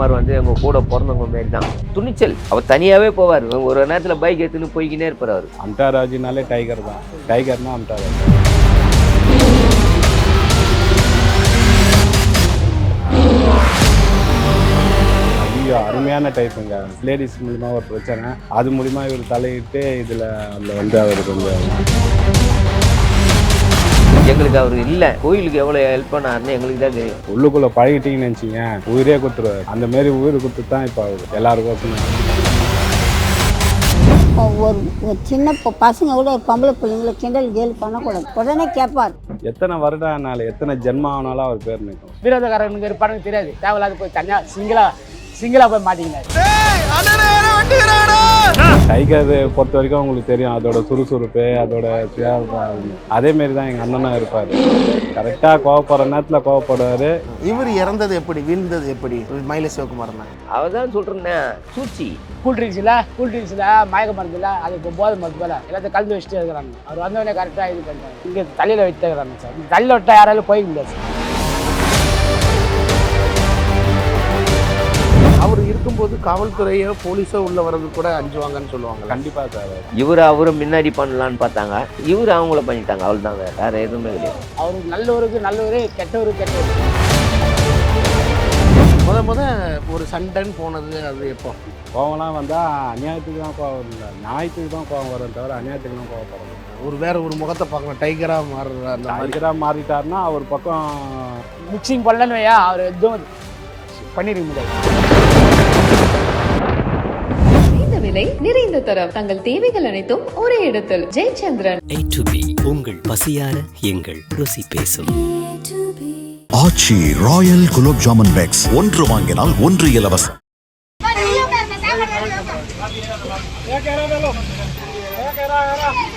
சிவகுமார் வந்து எங்கள் கூட பிறந்தவங்க மாரி தான் துணிச்சல். அவர் தனியாகவே போவார். ஒரு நேரத்தில் பைக் எடுத்துன்னு போய்கினே இருப்பார் அவர். அம்டாராஜினாலே டைகர் தான். டைகர்னா அம்டாராஜ் ஐயோ அருமையான டைப்புங்க லேடிஸ் மூலிமா ஒரு பிரச்சனை. அது மூலிமா இவர் தலையிட்டு இதில் அதில் வந்து அவர் கொஞ்சம் எங்களுக்கு அவர் இல்ல. கோயிலுக்கு எவ்வளவு ஹெல்ப் பண்ணாருன்னு எங்களுக்கு தான் தெரியும். உள்ளுக்குள்ளே பழகிட்டீங்கன்னு நினச்சிங்க உயிரே கொடுத்துருவார். அந்த மாரி உயிர் கொடுத்து தான் இப்போ அவர் எல்லாருக்கும் ஒரு ஒரு சின்ன பசங்க கூட ஒரு பொம்பளை பிள்ளைங்களை கிண்டல் கேலி பண்ணக்கூடாது. உடனே கேட்பார் எத்தனை வருடம் ஆனாலும் எத்தனை ஜென்மம் ஆனாலும் அவர் பேர் நிற்கும். விரோதக்காரனுக்கு இருப்பாருன்னு தெரியாது. தேவையில்லாத போய் தனியாக சிங்கிளா சிங்கிளா போய் மாட்டிக்கினாரு டைகர் பொறுத்த வரைக்கும் உங்களுக்கு தெரியும். அதோட சுறுசுறுப்பு அதோட அதே மாரி தான் எங்கள் அண்ணனும் இருப்பார். கரெக்டாக கோவப்படுற நேரத்தில் கோவப்படுவார். இவர் இறந்தது எப்படி வீழ்ந்தது எப்படி? மயில சிவகுமார் அவர் தான் சொல்றேன் சூச்சி கூல் ட்ரிங்க்ஸில் கூல் ட்ரிங்க்ஸில் மயக்க மருந்துல அது இப்போ போதை மருந்து போல. எல்லாத்தையும் கலந்து வச்சுட்டு இருக்கிறாங்க. அவர் வந்தவொடனே கரெக்டாக இது பண்ணுறாங்க இங்கே தலையில் வைத்து இருக்கிறாங்க சார் தலையில் விட்டா யாராலும் போய் முடியாது சார். இருக்கும்போது காவல்துறையோ போலீஸோ உள்ள வர்றது கூட அஞ்சுவாங்கன்னு சொல்லுவாங்க கண்டிப்பாக சார். இவர் அவரை முன்னாடி பண்ணலான்னு பார்த்தாங்க. இவர் அவங்கள பண்ணிட்டாங்க. அவள் தாங்க வேற எதுவுமே கிடையாது அவர் நல்லவருக்கு நல்லவர் கெட்டவருக்கு கெட்டவர். முத முத ஒரு சண்டைன்னு போனது அது எப்போ? கோவம்லாம் வந்தால் அநியாயத்துக்கு தான் கோவம் இல்லை நியாயத்துக்கு தான் கோவம் வரும் தவிர அநியாயத்துக்குலாம் கோவப்படும் ஒரு வேற ஒரு முகத்தை பார்க்கணும். டைகரா மாறுற அந்த டைகராக மாறிட்டாருன்னா அவர் பக்கம் மிக்சிங் பண்ணலன்னு வையா அவர் எதுவும் பண்ணிருக்க முடியாது. விலை நிறைந்த தரம். தங்கள் தேவைகள் அனைத்தும் ஒரே இடத்தில். ஜெயச்சந்திரன். B. உங்கள் பசியார எங்கள் ருசி பேசும். Aachi royal gulab jamun packs. ஒன்று வாங்கினால் ஒன்று இலவசம்.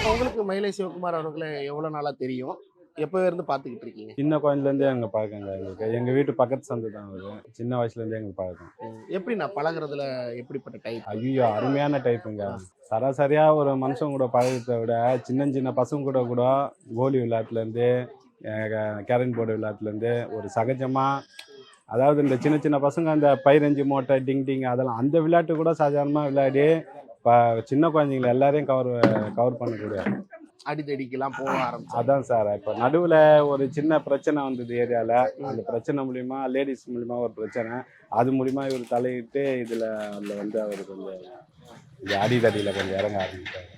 உங்களுக்கு மயிலை சிவகுமார் அவர்களை எவ்வளவு நாளா தெரியும்? எப்போ இருந்து பார்த்துக்கிட்டு இருக்கீங்க சின்ன குழந்தைலேருந்தே எங்கள் பழக்கங்க. எங்களுக்கு எங்கள் வீட்டு பக்கத்து சந்து தான் அவர் சின்ன வயசுலேருந்தே எங்களுக்கு பழக்கம். எப்படி நான் பழகுறதுல எப்படிப்பட்ட டைப் ஐயோ அருமையான டைப்புங்க சராசரியாக ஒரு மனுஷன் கூட பழகிறத விட சின்ன சின்ன பசங்க கூட கூட கோலி விளையாட்டுலேருந்து கேரன் போர்டு விளையாட்டுலேருந்து ஒரு சகஜமாக அதாவது இந்த சின்ன சின்ன பசங்க அந்த பைரஞ்சு மூட்டை டிங் டிங் அதெல்லாம் அந்த விளையாட்டு கூட சாதாரணமாக விளையாடி இப்போ சின்ன குழந்தைங்கள எல்லாரையும் கவர் கவர் பண்ணக்கூடிய அடிதடிக்கெல்லாம் போக ஆரம்பிச்சு அதான் சார் இப்போ நடுவில் ஒரு சின்ன பிரச்சனை வந்தது ஏரியாவில் அந்த பிரச்சனை மூலிமா லேடிஸ் மூலிமா ஒரு பிரச்சனை. அது மூலிமா இவர் தலையிட்டு இதில் அதில் வந்து அவர் கொஞ்சம் இந்த அடிதடியில் கொஞ்சம் இறங்க ஆரம்பித்தார்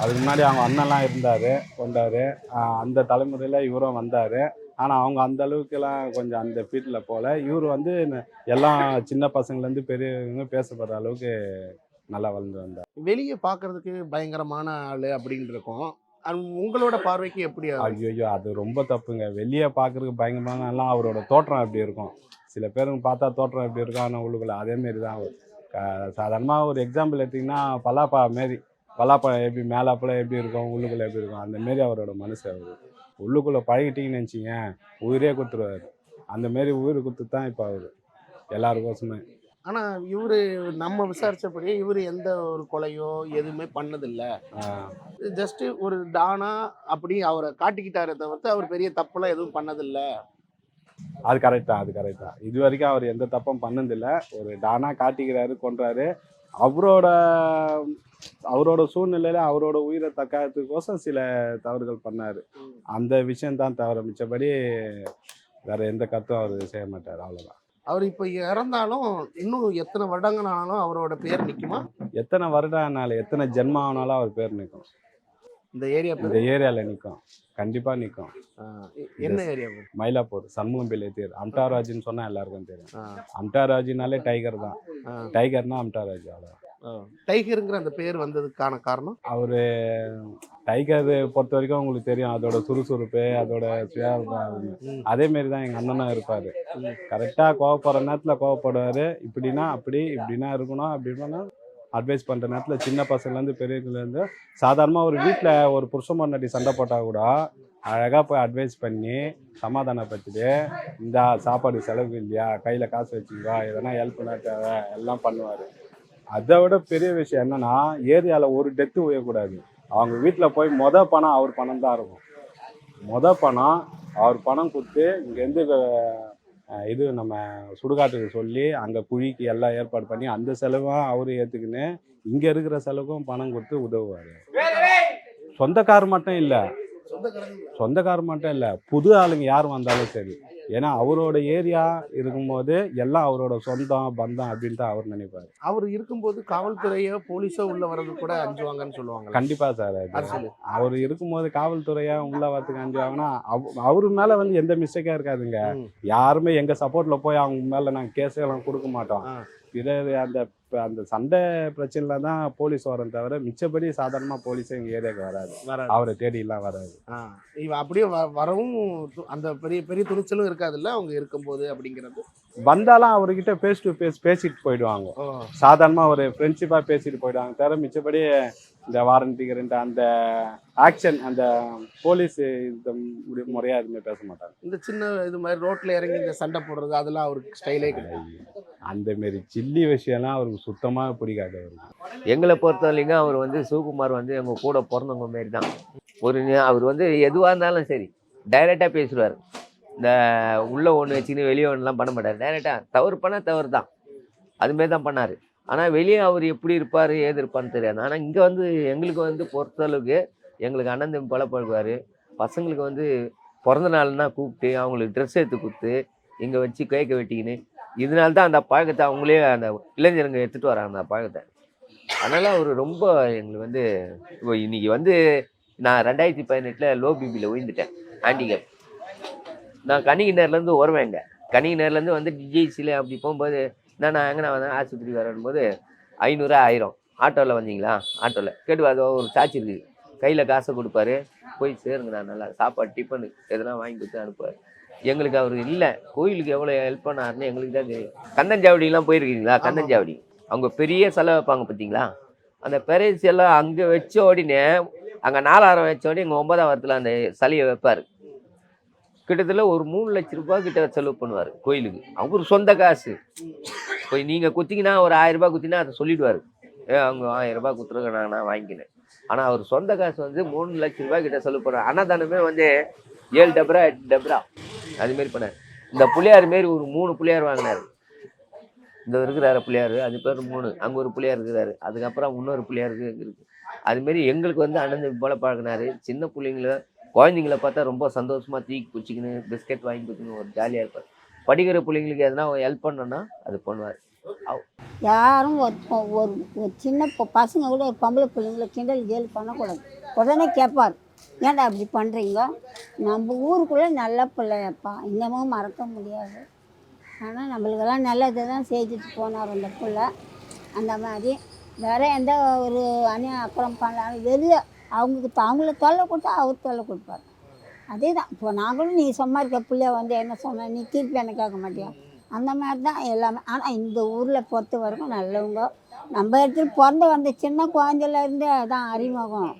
அதுக்கு முன்னாடி அவங்க அண்ணன்லாம் இருந்தார் கொண்டார். அந்த தலைமுறையில் இவரும் வந்தார். ஆனால் அவங்க அந்த அளவுக்குலாம் கொஞ்சம் அந்த ஃபீல்டில் போகல இவர் வந்து எல்லாம் சின்ன பசங்கள்லேருந்து பெரியவங்க பேசப்படுற அளவுக்கு நல்லா வளர்ந்து வந்தார். வெளியே பார்க்கிறதுக்கு பயங்கரமான ஆளு அப்படின்னு இருக்கும். உங்களோட பார்வைக்கு எப்படி ஐயோ அது ரொம்ப தப்புங்க. வெளியே பார்க்கறதுக்கு பயங்கரமானலாம் அவரோட தோற்றம் எப்படி இருக்கும்? சில பேருங்க பார்த்தா தோற்றம் எப்படி இருக்கும்? ஆனால் உள்ளுக்குள்ள அதேமாரி தான் அவர் சாதாரணமாக ஒரு எக்ஸாம்பிள் எடுத்திங்கன்னா பலாப்பா மாரி. பலாப்பழம் எப்படி மேலாப்பழம் எப்படி இருக்கும்? உள்ளுக்குள்ளே எப்படி இருக்கும்? அந்த மாரி அவரோட மனசு அவர் உள்ளுக்குள்ளே பழகிட்டீங்கன்னு நினச்சிங்க உயிரே கொடுத்துருவாரு. அந்த மாரி உயிர் கொடுத்து தான் இப்போ அவர் எல்லாருக்கோசமே. ஆனா இவரு நம்ம விசாரிச்சபடி இவரு எந்த ஒரு கொலையோ எதுவுமே பண்ணதில்ல. ஆஹ், ஜஸ்ட் ஒரு டானா அப்படி அவரை காட்டிக்கிட்டாரே தவிர்த்து அவர் பெரிய தப்புலாம் எதுவும் பண்ணதில்ல. அது கரெக்ட் அது கரெக்ட் இது வரைக்கும் அவர் எந்த தப்பும் பண்ணதில்லை. ஒரு டானா காட்டிக்கிறாரு கொன்றாரு. அவரோட அவரோட சூழ்நிலையில அவரோட உயிரை தக்காததுக்கோசம் சில தவறுகள் பண்ணாரு. அந்த விஷயம் தான் தவிர மிச்சபடி வேற எந்த கருத்தும் அவர் செய்ய மாட்டார். அவ்வளோதான் அவர் இப்போ இறந்தாலும் இன்னும் எத்தனை வருடங்கள் ஆனாலும் அவரோட பேர் நிக்குமா? எத்தனை வருடம் ஆனாலும் எத்தனை ஜென்மம் ஆனாலும் அவர் பேர் நிற்கும் இந்த ஏரியா இந்த ஏரியாவில் நிற்கும் கண்டிப்பாக நிற்கும் என்ன ஏரியா பேர்? மயிலாப்பூர் சண்முகம் பிள்ளை தேர். அம்டாராஜுன்னு சொன்னால் எல்லாருக்கும் தெரியும். அம்டாராஜுனாலே டைகர் தான். டைகர்னா அம்டாராஜ் அவ்வளோ டைகருங்கிற அந்த பேர் வந்ததுக்கான காரணம்? அவர் டைகர் பொறுத்த வரைக்கும் உங்களுக்கு தெரியும். அதோட சுறுசுறுப்பு அதோட சுய அதே மாரி தான் எங்கள் அண்ணனும் இருப்பார். கரெக்டாக கோவப்படுற நேரத்தில் கோவப்படுவார். இப்படின்னா அப்படி இப்படின்னா இருக்கணும். அப்படின்னா அட்வைஸ் பண்ணுற நேரத்தில் சின்ன பசங்கள்லேருந்து பெரியவங்கலேருந்து சாதாரணமாக ஒரு வீட்டில் ஒரு புருஷன் பொண்டாட்டி சண்டை போட்டால் கூட அழகாக போய் அட்வைஸ் பண்ணி சமாதானப்படுத்திட்டு இந்த சாப்பாடு செலவு இல்லையா? கையில் காசு வச்சுக்கா எதனா ஹெல்ப் பண்ண தேவை? எல்லாம் பண்ணுவார். அதை விட பெரிய விஷயம் என்னன்னா ஏரியாவில் ஒரு டெத்து உயரக்கூடாது. அவங்க வீட்டில் போய் மொத பணம் அவர் பணம் தான் இருக்கும். மொத பணம் அவர் பணம் கொடுத்து இங்கேருந்து இது நம்ம சுடுகாட்டுக்கு சொல்லி அங்கே குழிக்கு எல்லாம் ஏற்பாடு பண்ணி அந்த செலவும் அவர் ஏற்றுக்கின்னு இங்கே இருக்கிற செலவுக்கும் பணம் கொடுத்து உதவுவார். சொந்தக்கார் மட்டும் இல்லை. சொந்தக்கார் மட்டும் இல்லை. புது ஆளுங்க யார் வந்தாலும் சரி. ஏன்னா அவரோட ஏரியா இருக்கும்போது எல்லாம் அவரோட சொந்தம் பந்தம் அப்படின்னு தான் அவர் நினைப்பாரு. அவர் இருக்கும்போது காவல்துறையோ போலீஸோ உள்ள வர்றது கூட அஞ்சுவாங்கன்னு சொல்லுவாங்க கண்டிப்பா சார் அவர் இருக்கும்போது காவல்துறையா உள்ள வரத்துக்கு அஞ்சுவாங்கன்னா அவ- அவரு மேல வந்து எந்த மிஸ்டேக்கா இருக்காதுங்க. யாருமே எங்க சப்போர்ட்ல போய் அவங்க மேல நாங்க கேஸ் எல்லாம் கொடுக்க மாட்டோம். பிறகு அந்த அந்த சண்டை பிரச்சனைல தான் போலீஸ் வரும் தவிர மிச்சப்படி சாதாரணமா போலீஸ் எங்க ஏரியாவுக்கு வராது. அவரை தேடி எல்லாம் வராது. இவன் அப்படியே வரவும் அந்த பெரிய பெரிய துணிச்சலும் இருக்காதுல்ல? அவங்க இருக்கும்போது அப்படிங்கிறது? வந்தாலும் அவர்கிட்ட ஃபேஸ் டு ஃபேஸ் பேசிட்டு போயிடுவாங்க. ஓ. சாதாரணமா ஒரு ஃப்ரெண்ட்ஷிப்பா பேசிட்டு போயிடுவாங்க தவிர மிச்சப்படி இந்த வாரண்டிகர் அந்த ஆக்ஷன் அந்த போலீஸ் இந்த முறை- முறையா எதுவுமே பேச மாட்டாங்க. இந்த சின்ன இது மாதிரி ரோட்ல இறங்கி இந்த சண்டை போடுறது அதெல்லாம் அவருக்கு ஸ்டைலே கிடையாது. அந்த மாரி சில்லி விஷயம்லாம் அவருக்கு சுத்தமாக பிடிக்காது அவருக்கு. எங்களை பொறுத்தவரைக்கும் அவர் வந்து சிவகுமார் வந்து எங்கள் கூட பிறந்தவங்க மாரி தான் ஒரு அவர் வந்து எதுவாக இருந்தாலும் சரி டைரெக்டாக பேசுவார் இந்த உள்ளே ஒன்று வச்சுக்கின்னு வெளியே ஒன்றுலாம் பண்ண மாட்டார். டைரெக்டாக தவறு பண்ணால் தவறு தான் அதுமாரி தான் பண்ணார். ஆனால் வெளியே அவர் எப்படி இருப்பார் ஏது இருப்பார்னு தெரியாது. ஆனால் இங்கே வந்து எங்களுக்கு வந்து பொறுத்தளவுக்கு எங்களுக்கு அண்ணன் தம்பி பல பழகுவார் பசங்களுக்கு வந்து பிறந்த நாள்னா கூப்பிட்டு அவங்களுக்கு ட்ரெஸ் எடுத்து கொடுத்து இங்கே வச்சு கேக்க வெட்டிக்கின்னு இதனால தான் அந்த பழக்கத்தை அவங்களே அந்த இளைஞருங்க எடுத்துகிட்டு வராங்க அந்த பழக்கத்தை. அதனால் அவர் ரொம்ப எங்களுக்கு வந்து இப்போ இன்னைக்கு வந்து நான் ரெண்டாயிரத்தி பதினெட்டில் லோ பிபியில் விழுந்துட்டேன் ஹேண்டிகேப் நான் கனிகிணர்லேருந்து வருவேங்க கனிகிணர்லேருந்து வந்து டிஜிசியில் அப்படி போகும்போது நான் எங்கே நான் வந்தேன்? ஆஸ்பத்திரி வரும்போது ஐநூறு ஆயிரம். ஆட்டோவில் வந்தீங்களா? ஆட்டோவில் கேட்டு அது ஒரு சாட்சி இருக்குது கையில் காசை கொடுப்பாரு. போய் சேருங்க நான் நல்லா. சாப்பாடு டிஃபனு எதனா வாங்கி கொடுத்து அனுப்புவார். எங்களுக்கு அவர் இல்லை. கோயிலுக்கு எவ்வளோ ஹெல்ப் பண்ணாருன்னு எங்களுக்கு தான் தெரியும். கந்தஞ்சாவடிலாம் போயிருக்கீங்களா? கந்தஞ்சாவடி அவங்க பெரிய செலவு வைப்பாங்க பார்த்தீங்களா? அந்த பெரிய எல்லாம் அங்கே வச்ச உடனே அங்கே நாலாயிரம் வச்ச உடனே எங்கள் ஒன்பதாம் வாரத்தில் அந்த சலையை வைப்பார். கிட்டத்தட்ட ஒரு மூணு லட்ச ரூபாய் கிட்ட செலவு பண்ணுவார் கோயிலுக்கு. அவர் சொந்த காசு. போய் நீங்கள் குத்திங்கன்னா ஒரு ஆயிரம் ரூபாய் குத்தினா அதை சொல்லிடுவார். ஏ அவங்க ஆயிரம் ரூபாய் குத்துருங்க நான் நான் வாங்கிக்கினேன். ஆனால் அவர் சொந்த காசு வந்து மூணு லட்ச ரூபாய் கிட்ட செலவு பண்ணுவார் அன்னதானமே வந்து ஏழு டபரா எட்டு டபரா. அதுமாரி பண்ணார். இந்த பிள்ளையார் மாரி ஒரு மூணு பிள்ளையார் வாங்கினார். இந்த இருக்கிறாரு பிள்ளையார் அது பேர் மூணு. அங்கே ஒரு பிள்ளையார் இருக்கிறாரு. அதுக்கப்புறம் இன்னொரு பிள்ளையாருக்கு இருக்கு இருக்கு. அதுமாரி எங்களுக்கு வந்து அண்ணன் போல பழகினாரு. சின்ன பிள்ளைங்கள குழந்தைங்கள பார்த்தா ரொம்ப சந்தோஷமா தூக்கி பிடிச்சிக்கின்னு பிஸ்கெட் வாங்கி கொடுத்துன்னு ஒரு ஜாலியாக இருப்பார். படிக்கிற பிள்ளைங்களுக்கு எதனா ஹெல்ப் பண்ணோன்னா அது பண்ணுவார். யாரும் ஒரு ஒரு சின்ன பசங்க கூட ஒரு பொம்பளை பிள்ளைங்கள கிண்டல் கேலி பண்ணக்கூடாது. உடனே கேட்பார் ஏன்டா அப்படி பண்ணுறீங்க நம்ம ஊருக்குள்ளே நல்ல பிள்ளையப்பா. இன்னமும் மறக்க முடியாது. ஆனால் நம்மளுக்கெல்லாம் நல்லது தான் செய்துட்டு போனார் அந்த பிள்ளை. அந்த மாதிரி வேற எந்த ஒரு அணி அப்புறம் பண்ணாலும் வெளியே அவங்களுக்கு அவங்கள தொல்லை கொடுத்தா அவர் தொல்லை கொடுப்பார். அதே தான் இப்போ நாங்களும் நீ சும்மா இருக்க பிள்ளைய வந்து என்ன சொன்ன நீ திருப்பி என்ன கேட்க மாட்டியா? அந்த மாதிரி தான் எல்லாமே. ஆனால் இந்த ஊரில் பொறுத்த வரைக்கும் நல்லவங்க. நம்ம இடத்துல பிறந்து வந்த சின்ன குழந்தையிலேருந்து அதான் அறிமுகம்.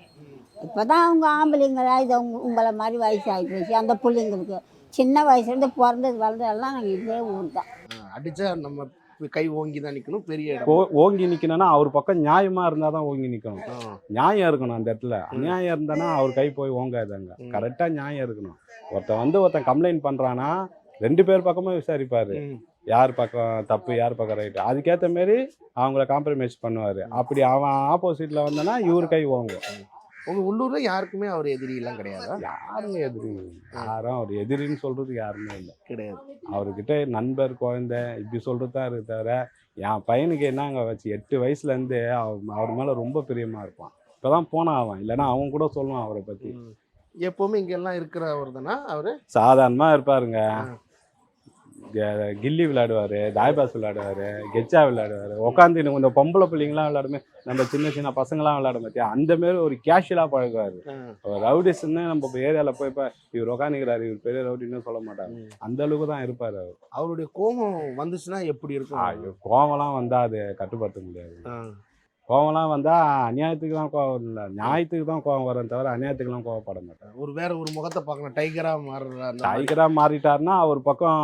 இப்போ தான் அவங்க ஆம்பளைங்களா இது அவங்க உங்களை மாதிரி வயசு ஆகி போச்சு. அந்த பிள்ளைங்களுக்கு சின்ன வயசுலேருந்து பிறந்தது வளர்ந்ததெல்லாம் நாங்கள் இதே ஊர் தான் அடித்தா நம்ம கை ஓங்கி தான் நிக்கணும் பெரிய இடம். ஓங்கி நிக்கணும்னா அவர் பக்கம் நியாயமா இருந்தா தான் ஓங்கி நிக்கணும். ஆ. நியாயம் இருக்கணும் அந்த இடத்துல. அநியாயம் இருந்தானா அவர் கை போய் ஓங்காதுங்க. ம். கரெக்டா நியாயம் இருக்கணும். ஒருத்தன் வந்து ஒருத்தன் கம்ப்ளைண்ட் பண்றானா ரெண்டு பேர் பக்கமும் விசாரிப்பாரு. யார் பக்கம் தப்பு யார் பக்கம் ரைட்டு அதுக்கேற்ற மாரி அவங்கள காம்ப்ரமைஸ் பண்ணுவார். அப்படி அவன் ஆப்போசிட்டில் வந்தனா இவர் கை ஓங்கும். உங்க உள்ளூர்ல யாருக்குமே அவர் எதிரி எல்லாம் கிடையாதா? யாரும் எதிரி யாரும் அவர் எதிரின்னு சொல்றதுக்கு யாருமே இல்லை. கிடையாது. அவர்கிட்ட நண்பர் குழந்தை இப்படி சொல்கிறது தான் இருக்கு தவிர என் பையனுக்கு என்னங்க வச்சு எட்டு வயசுலேருந்து அவர் அவர் மேலே ரொம்ப பிரியமா இருப்பான். இப்போ தான் போனான் அவன். இல்லைன்னா அவன் கூட சொல்லுவான் அவரை பற்றி எப்பவுமே இங்க எல்லாம் இருக்கிறவர் தானா அவரு? சாதாரணமாக இருப்பாருங்க. கில்லி விளையாடுவார் தாய்பாஸ் விளையாடுவார் கெச்சா விளையாடுவார். உட்காந்து இந்த பொம்பளை பிள்ளைங்களாம் விளையாடுமே நம்ம சின்ன சின்ன பசங்களாம் விளையாட பார்த்தியா அந்த மாரி ஒரு கேஷுவலாக பழகுவார். ரவுடிஸ்ன்னு நம்ம இப்போ ஏரியாவில் போய் இப்போ இவர் உட்காந்துக்கிறாரு இவர் பெரிய ரவுடின்னு சொல்ல மாட்டாங்க ம். அந்த அளவுக்கு தான் இருப்பார் அவர். அவருடைய கோபம் வந்துச்சுன்னா எப்படி இருக்கும்? கோவம்லாம் வந்தால் அது கட்டுப்படுத்த முடியாது. கோவம்லாம் வந்தால் அநியாயத்துக்கு தான் கோவம் இல்லை. நியாயத்துக்கு தான் கோவம் வரும் தவிர அநியாயத்துக்குலாம் கோவப்பட மாட்டேன். ஒரு வேற ஒரு முகத்தை பார்க்கணும். டைகரா மாறுற. டைகராக மாறிட்டாருன்னா அவர் பக்கம்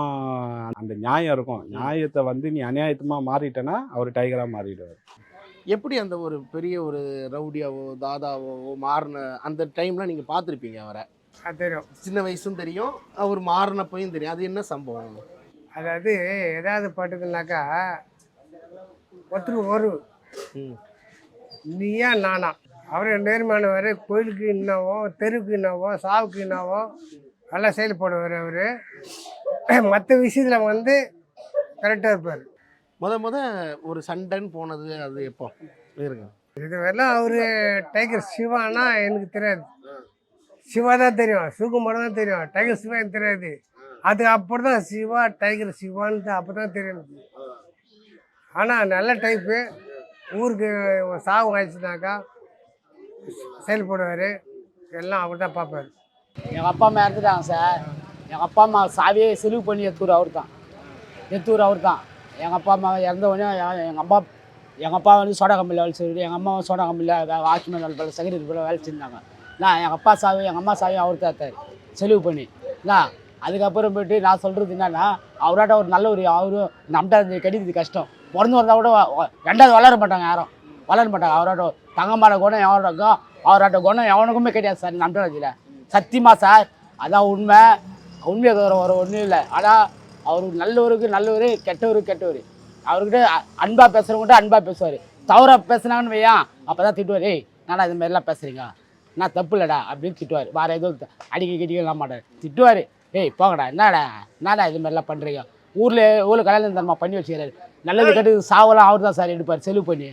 அந்த நியாயம் இருக்கும். நியாயத்தை வந்து நீ அநியாயத்தமாக மாறிட்டேன்னா அவர் டைகராக மாறிடுவார். எப்படி அந்த ஒரு பெரிய ஒரு ரவுடியாவோ தாதாவோ மாறின அந்த டைம்ல நீங்க பார்த்துருப்பீங்க அவரை? அது தெரியும். சின்ன வயசும் தெரியும். அவர் மாறினப்பையும் தெரியும். அது என்ன சம்பவம்? அதாவது ஏதாவது பட்டுதுனாக்கா ஒருத்தருக்கு ஒரு ம். நீயா நானா? அவரே நேர்மையானவர் கோயிலுக்கு என்னவோ தெருவுக்கு என்னவோ சாவுக்கு என்னவோ நல்லா செயல்படுவார் அவர். மற்ற விஷயத்தில் வந்து கரெக்டாக இருப்பார். முத முத ஒரு சண்டைன்னு போனது அது எப்போ? இருங்க. இது வரலாம் அவர் டைகர் சிவானா எனக்கு தெரியாது. சிவா தான் தெரியும். சுகுமார் தான் தெரியும். டைகர் சிவா எனக்கு தெரியாது. அது அப்புறம் தான் சிவா டைகர் சிவான்னு அப்போ தான் தெரியும். ஆனால் நல்ல டைப்பு ஊருக்கு சாவு ஆயிடுச்சுனாக்கா செயல்படுவார். எல்லாம் அவர் தான் பார்ப்பார். எங்கள் அப்பா அம்மா இறந்துட்டாங்க சார். எங்கள் அப்பா அம்மா சாவியே செலவு பண்ணி எத்தூர் அவர் தான் எத்தூர் அவர் தான் எங்கள் அப்பா அம்மா இறந்த உடனே எங்கள் அப்பா எங்கள் அப்பா வந்து சோடா கம்பெனியில் வேலை செய்வார். எங்கள் அம்மா சோடா கம்பெனியில் வாட்ச்மேன் வேலை செக்ரட்டரி பல வேலை செஞ்சாங்க. நான் எங்கள் அப்பா சாவி எங்கள் அம்மா சாவி அவர் தான் செலவு பண்ணி. நான் அதுக்கப்புறம் போயிட்டு நான் சொல்கிறது என்னன்னா அவராட்ட ஒரு நல்ல ஒரு அவரும் நம்மகிட்ட கிடைக்கிறது கஷ்டம். பிறந்து வந்தா கூட ரெண்டாவது வளர மாட்டாங்க யாரும். வளர மாட்டாங்க. அவரோட தங்கமான குணம் எவனுக்கும் அவரோட குணம் எவனுக்குமே கிடையாது சார் நம்பிக்கையில் சத்தியமா சார் அதான் உண்மை. உண்மையை தவிர வர ஒன்றும் இல்லை. ஆனால் அவர் நல்லவருக்கு நல்லவர் கெட்டவருக்கு கெட்டவர். அவர்கிட்ட அன்பாக அன்பா பேசுகிறவங்ககிட்ட அன்பாக பேசுவார். தவறாக பேசுனாங்கன்னு வையான் அப்போ தான் திட்டுவார் ஏய் நானா இது மாதிரிலாம் பேசுகிறீங்க நான் தப்பு இல்லைடா? அப்படின்னு திட்டுவார். வேறு எதுவும் அடிக்க கிடிக்கலாம் மாட்டார். திட்டுவார் ஏய் போங்கடா என்னடா என்னடா இது மாதிரிலாம் பண்ணுறீங்க ஊரில் ஊரில் கல்யாணம் தரமா பண்ணி வச்சுக்கிறாரு. நல்லது கெட்டது சாவெல்லாம் அவர் தான் சார் எடுப்பார். செலவு பண்ணி.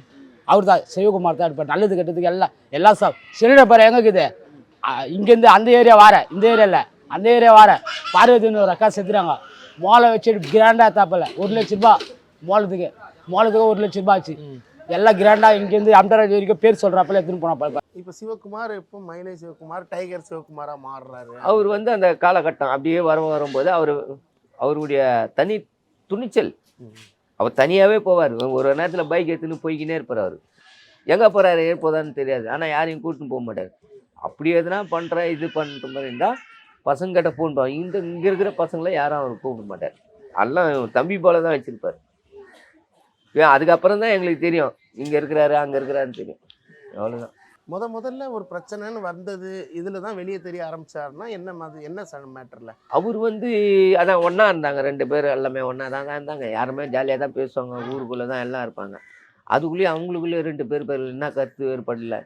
அவர் தான் சிவகுமார் தான் எடுப்பார். நல்லது கெட்டதுக்கு எல்லாம் எல்லாம் சார் சிறுட பாரு எங்கே இருக்குது? ஆ, இங்கேருந்து அந்த ஏரியா வார இந்த ஏரியாவில் அந்த ஏரியா வார. பார்வதினு ஒரு அக்கா செத்துறாங்க மோளை வச்சுட்டு கிராண்டாக தாப்பல. ஒரு லட்ச ரூபா மோளத்துக்கு. மோளத்துக்கு ஒரு லட்ச ரூபா ஆச்சு. எல்லாம் கிராண்டாக இங்கேருந்து அம்டராஜ் வரைக்கும் பேர் சொல்கிறாப்பல எடுத்துன்னு போனா இப்போ சிவகுமார் இப்போ மயிலை சிவகுமார் டைகர் சிவகுமாரா மாறுறாரு? அவர் வந்து அந்த காலகட்டம் அப்படியே வர வரும்போது அவர் அவருடைய தனி துணிச்சல். அவர் தனியாகவே போவார். ஒரு நேரத்தில் பைக் எடுத்துன்னு போய்கினே இருப்பார் அவர். எங்கே போகிறாரு ஏற்போதான்னு தெரியாது. ஆனால் யாரையும் கூட்டின்னு போக மாட்டார். அப்படி எதுனா பண்ணுறேன் இது பண்ணுற மாதிரி இருந்தால் பசங்கிட்ட ஃபோன் இந்த இங்கே இருக்கிற பசங்களை யாரும் அவர் கூப்பிட மாட்டார். எல்லாம் தம்பி போல தான் வச்சுருப்பார். ஏன் அதுக்கப்புறம் தான் எங்களுக்கு தெரியும். இங்கே இருக்கிறாரு அங்கே இருக்கிறாருன்னு தெரியும். அவ்வளோதான் முத முதல்ல ஒரு பிரச்சனைன்னு வந்தது இதுல தான் வெளியே தெரிய ஆரம்பிச்சாருன்னா என்ன மாதிரி என்ன மேட்டர்ல? அவர் வந்து அதான் ஒன்றா இருந்தாங்க ரெண்டு பேர் எல்லாமே ஒன்றா தான் தான் இருந்தாங்க. யாருமே ஜாலியாக தான் பேசுவாங்க ஊருக்குள்ளே தான் எல்லாம் இருப்பாங்க. அதுக்குள்ளேயே அவங்களுக்குள்ளே ரெண்டு பேர் பேர் என்ன கருத்து வேறுபடல.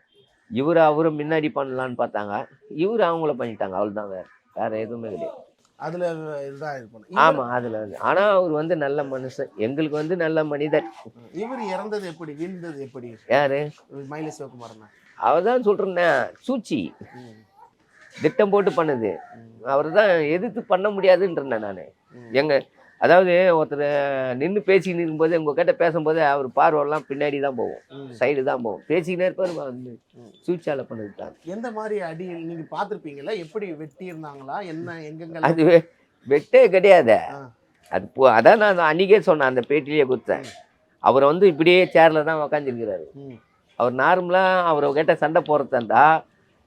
இவர் அவரை முன்னாடி பண்ணலான்னு பார்த்தாங்க. இவர் அவங்கள பண்ணிட்டாங்க அவ்வளோதான் வேறு வேறு எதுவுமே கிடையாது அதுல இதுதான் இது பண்ணு ஆமாம் அதில் வந்து ஆனால் அவர் வந்து நல்ல மனுஷன். எங்களுக்கு வந்து நல்ல மனிதர். இவர் இறந்தது எப்படி வீழ்ந்தது எப்படி? யார்? மயிலை அவர் தான் சொல்கிறேன்னே சூச்சி. திட்டம் போட்டு பண்ணுது. அவர் தான் எதிர்த்து பண்ண முடியாதுன்றேன் நான். எங்க அதாவது ஒருத்தர் நின்று பேசிக்கின்னு இருக்கும்போது உங்க கிட்ட பேசும்போது அவர் பார்வைலாம் பின்னாடி தான் போகும். சைடு தான் போகும். பேசிக்கினே இருப்பார் சூச்சால பண்ணது தான் எந்த மாதிரி அடி நீங்க பார்த்திருப்பீங்கல்ல? எப்படி வெட்டி இருந்தாங்களா? என்ன எங்கெங்க அது வெட்டே கிடையாது. அது போ அதான் நான் அன்றைக்கே சொன்னேன் அந்த பேட்டிலேயே கொடுத்தேன். அவர் வந்து இப்படியே சேரில் தான் உக்காந்துருக்கிறாரு. அவர் நார்மலாக அவரை கிட்ட சண்டை இருந்தா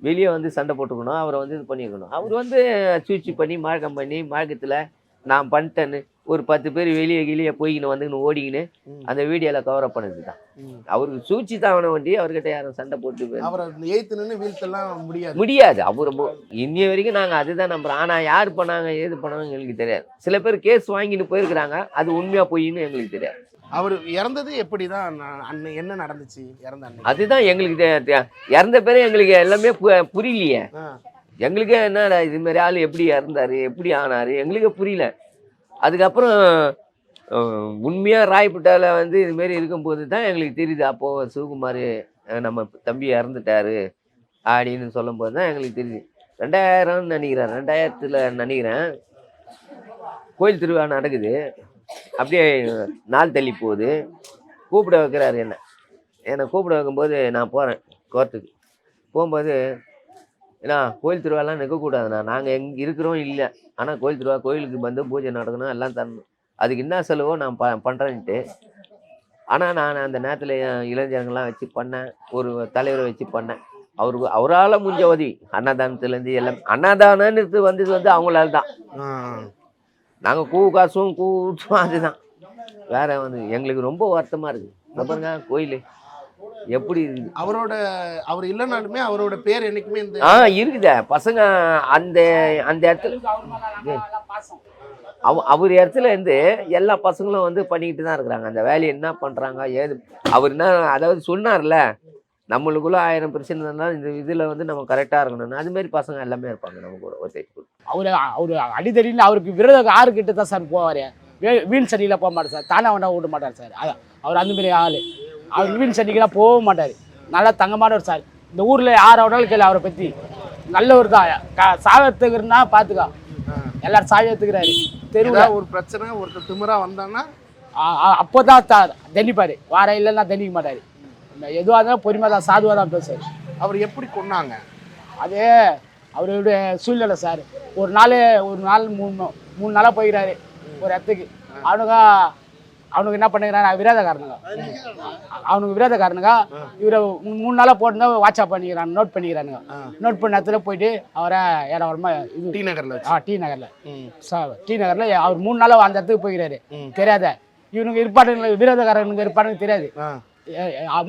வெளியே வந்து சண்டை போட்டுக்கணும் அவரை வந்து இது பண்ணிக்கணும். அவர் வந்து சூழ்ச்சி பண்ணி மார்க்கம் பண்ணி மார்க்கத்தில் நான் பண்ணிட்டேன்னு ஒரு பத்து பேர் வெளியே வெளியே போய்க்கின்னு வந்துக்கின்னு ஓடிக்கின்னு. அந்த வீடியோவில் கவரப் பண்ணது தான். அவருக்கு சூழ்ச்சி தான் அவனை வண்டி அவர்கிட்ட யாரும் சண்டை போட்டு அவரை எய்த்து நின்று வீழ்த்தெல்லாம் முடியாது. முடியாது. அவர் இன்னைய வரைக்கும் நாங்கள் அதுதான் நம்புறோம். ஆனால் யார் பண்ணாங்க ஏது பண்ணாங்க எங்களுக்கு தெரியாது. சில பேர் கேஸ் வாங்கிட்டு போயிருக்கிறாங்க அது உண்மையாக பொய்ன்னு எங்களுக்கு தெரியாது. அவர் இறந்தது எப்படிதான்? நான் அன்னை என்ன நடந்துச்சு? இறந்த அதுதான் எங்களுக்கு இறந்த பேரே எங்களுக்கு எல்லாமே புரியலையே. எங்களுக்கே என்னடா இது மாதிரி ஆள் எப்படி இறந்தாரு எப்படி ஆனாரு? எங்களுக்கே புரியல. அதுக்கப்புறம் அஹ், உண்மையா ராய்பட்டால வந்து இது மாதிரி இருக்கும்போது தான் எங்களுக்கு தெரியுது. அப்போ சிவகுமார் நம்ம தம்பி இறந்துட்டாரு அப்படின்னு சொல்லும்போது தான் எங்களுக்கு தெரியுது. ரெண்டாயிரம்னு நினைக்கிறேன். ரெண்டாயிரத்துல நினைக்கிறேன். கோயில் திருவிழா நடக்குது. அப்படியே நாள் தள்ளி போகுது. கூப்பிட வைக்கிறாரு என்ன? என்னை கூப்பிட வைக்கும்போது நான் போகிறேன் கோர்ட்டுக்கு. போகும்போது ஏன்னா கோயில் திருவிழாலாம் நிற்கக்கூடாதுண்ணா. நாங்கள் எங் இருக்கிறோம் இல்லை. ஆனால் கோயில் திருவிழா கோயிலுக்கு வந்து பூஜை நடக்கணும் எல்லாம் தரணும். அதுக்கு என்ன செலவோ நான் ப பண்ணுறேன்ட்டு ஆனால் நான் அந்த நேரத்தில் இளைஞர்கள்லாம் வச்சு பண்ணேன். ஒரு தலைவரை வச்சு பண்ணேன். அவருக்கு அவரால் முடிஞ்ச உதவி. அன்னதானத்துலேருந்து எல்லாம் அன்னதானம்னு வந்தது வந்து அவங்களால தான். நாங்கள் கூ காசும் கூச்சும் அதுதான். வேற வந்து எங்களுக்கு ரொம்ப வருத்தமாக இருக்குது பாருங்க கோயில். எப்படி அவரோட அவர் இல்லைனாலுமே அவரோட பேர் என்னைக்குமே இந்த ஆ இருக்குதே. பசங்க அந்த அந்த இடத்துல அவ அவர் இடத்துல இருந்து எல்லா பசங்களும் வந்து பண்ணிக்கிட்டு தான் இருக்கிறாங்க. அந்த வேலையை என்ன பண்ணுறாங்க ஏது அவர் என்ன அதாவது சொன்னார்ல நம்மளுக்குள்ள ஆயிரம் பிரச்சனை இருந்தாலும் இந்த இதில் வந்து நம்ம கரெக்டாக இருக்கணும் அது மாதிரி பசங்க எல்லாமே இருப்பாங்க நம்ம கூட ஒரு சைடு அவர் அவர் அடித்தடியில் அவருக்கு விரோத ஆறுகிட்ட தான் சார் போவார். வீண் சனியில் போக மாட்டார் சார். தானே வேணா விட மாட்டார் சார். அதான். அவர் அந்த மாதிரி ஆள். அவர் வீண் சனிக்கெல்லாம் போக மாட்டார். நல்லா தங்கமானவர் சார். இந்த ஊரில் யார் அவனாலும் கேள்வி அவரை பற்றி நல்லவர் தான். க- சாவத்துக்குன்னா பார்த்துக்கோ எல்லாரும் சாவியத்துக்கிறாரு தெருவில். ஒரு பிரச்சனை ஒருத்தர் திமிரா வந்தான்னா அப்போ தான் தண்டிப்பார் வார இல்லைன்னா தண்டிக்க மாட்டார். எதுவாக இருந்தாலும் பொறுமையாக தான் சாதுவாக தான் பேசுவார். அவர் எப்படி கொன்னாங்க? அது அவருடைய சூழ்நிலை சார். ஒரு நாள் ஒரு நாள் மூணு மூணு நாளாக போயிக்கிறாரு ஒரு இடத்துக்கு. அவனுங்க அவனுக்கு என்ன பண்ணுறாங்க விரோதக்காரனுங்க. அவனுக்கு விரோதக்காரனுங்க இவரை மூணு நாளாக போட்டு வாட்ஸ்அப் பண்ணிக்கிறான் நோட் பண்ணிக்கிறானுங்க. நோட் பண்ண இடத்துல போயிட்டு அவரை இடம் வரமா இது டி நகர்ல ஆ டி நகரில். ம். டி நகரில் அவர் மூணு நாளாக அந்த இடத்துக்கு போய்க்கிறாரு. ம். தெரியாத. இவனுக்கு இருப்பானுங்க விரோதக்காரனுங்க இருப்பானுங்க தெரியாது.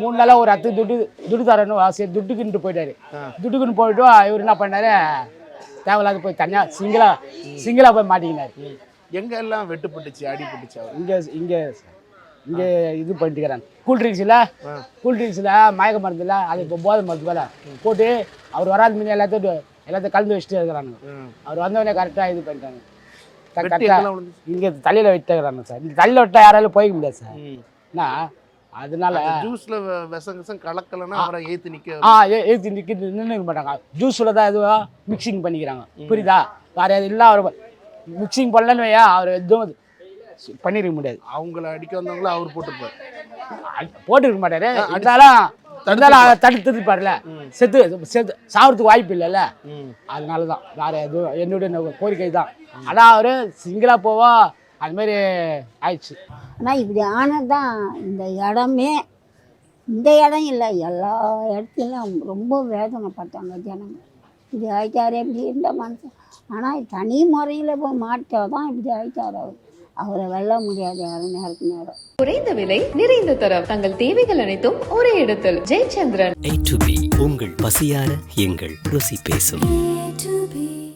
மூணு நாளாக ஒரு அத்து துட்டு துட்டு தரணும் சரி துட்டுக்குன்ட்டு போயிட்டாரு. துட்டுக்குன்னு போயிட்டு இவர் என்ன பண்ணாரு? தேவையில்லாத போய் தனியாக சிங்கிளா சிங்கிளா போய் மாட்டிக்கினாரு. எங்க எல்லாம் வெட்டுப்பட்டுச்சு அடிபட்டுச்சு அவர்? இங்கே இங்கே இங்கே இது பண்ணிட்டுக்கிறாங்க கூல் ட்ரிங்க்ஸில் ஆ. கூல் ட்ரிங்க்ஸில் மயக்க மருந்துல அது இப்போ போதை மருந்து போல. போட்டு அவர் வராது முன்னே எல்லாத்தையும் எல்லாத்தையும் கலந்து வச்சுட்டு இருக்கிறாங்க. அவர் வந்தவொடனே கரெக்டாக இது பண்ணிட்டாங்க. கரெக்டாக இங்கே தலையில் விட்டுக்கிறாங்க சார். இந்த தலையில் விட்டா யாராலும் போய்க்க முடியாது சார். ம். அதனால ஜூஸ்ல விஷம் விஷம் கலக்கலன்னா அவரை ஏத்து நிக்க ஆ ஏ ஏற்றி நிற்க நின்று மாட்டாங்க. ஜூஸில் தான் எதுவோ? மிக்சிங் பண்ணிக்கிறாங்க. புரியுதா? வேறு எது இல்லை அவர் மிக்சிங் பண்ணலன்னு வையா அவர் எதுவும் பண்ணிருக்க முடியாது. அவங்கள அடிக்க வந்தவங்கள அவர் போட்டுப்பார். அடி- போட்டிருக்க மாட்டாரு. இருந்தாலும் இருந்தாலும் தடுத்துருப்பார்ல செத்து செத்து சாவறதுக்கு வாய்ப்பு இல்லைல்ல. அதனால தான் வேற எதுவும் என்னுடைய கோரிக்கை தான். ஆனால் அவர் சிங்கிளாக போவா அது மாதிரி ஆயிடுச்சு. ஆனால் இப்படி ஆனது தான் இந்த இடமே இந்த இடம் இல்லை. எல்லா இடத்துலையும் ரொம்ப வேதனைப்பட்டாங்க ஜனங்க இப்படி ஆயிட்டாரு இப்படி இருந்த மனுஷன். ஆனால் தனி முறையில் போய் மாட்டால் தான் இப்படி ஆயிட்டார் அவர். அவரை வெல்ல முடியாது யாரும் நேரத்துக்கு நேரம் குறைந்த விலை நிறைந்த தரம். தங்கள் தேவைகள் அனைத்தும் ஒரே இடத்தில். ஜெயச்சந்திரன். உங்கள் பசியார எங்கள் ருசி பேசும்.